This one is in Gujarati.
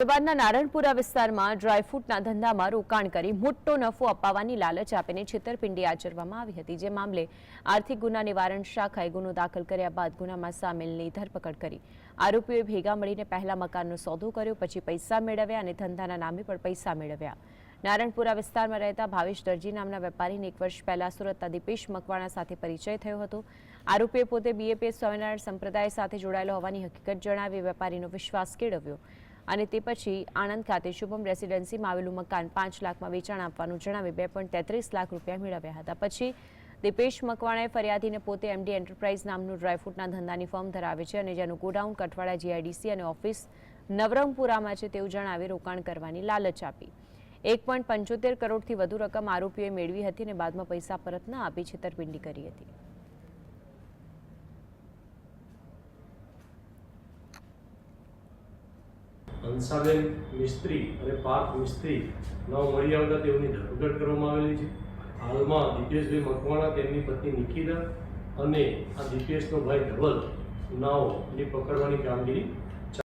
અમદાવાદના નારણપુરા વિસ્તારમાં ડ્રાયફ્રૂટના ધંધામાં રોકાણ કરી મોટો નફો અપાવવાની લાલચ આપીને છેતરપિંડી આચરવામાં આવી હતી. જે મામલે આર્થિક ગુના નિવારણ શાખાએ ગુનો દાખલ કર્યા બાદ ગુનામાં સામેલની ધરપકડ કરી. આરોપીઓએ ભેગા મળીને પહેલા મકાનનો સોદો કર્યો, પછી પૈસા મેળવ્યા અને ધંધાના નામે પણ પૈસા મેળવ્યા. નારણપુરા વિસ્તારમાં રહેતા ભાવેશ દરજી નામના વેપારીને એક વર્ષ પહેલા સુરતના દીપેશ મકવાણા સાથે પરિચય થયો હતો. આરોપીએ પોતે બીએપીએસ સ્વામિનારાયણ સંપ્રદાય સાથે જોડાયેલો હોવાની હકીકત જણાવી વેપારીનો વિશ્વાસ કેળવ્યો. અને તે પછી આણંદ ખાતે શુભમ રેસિડેન્સીમાં આવેલું મકાન પાંચ લાખમાં વેચાણ આપવાનું જણાવી બે પોઈન્ટ તેત્રીસ લાખ રૂપિયા મેળવ્યા હતા. પછી દીપેશ મકવાણાએ ફરિયાદીને પોતે એમડી એન્ટરપ્રાઇઝ નામનું ડ્રાયફ્રૂટના ધંધાની ફર્મ ધરાવે છે અને જેનું ગોડાઉન કઠવાડા જીઆઈડીસી અને ઓફિસ નવરંગપુરામાં છે તેવું જણાવી રોકાણ કરવાની લાલચ આપી. એક પોઈન્ટ પંચોતેર કરોડથી વધુ રકમ આરોપીઓએ મેળવી હતી અને બાદમાં પૈસા પરત ન આપી છેતરપિંડી કરી હતી. હંસાબેન મિસ્ત્રી અને પાર્થ મિસ્ત્રી નવ મળી આવતા તેઓની ધરપકડ કરવામાં આવેલી છે. હાલમાં દીપેશભાઈ મકવાણા, તેમની પત્ની નિકિતા અને આ દીપેશનો ભાઈ ધવલ નાઓની પકડવાની કામગીરી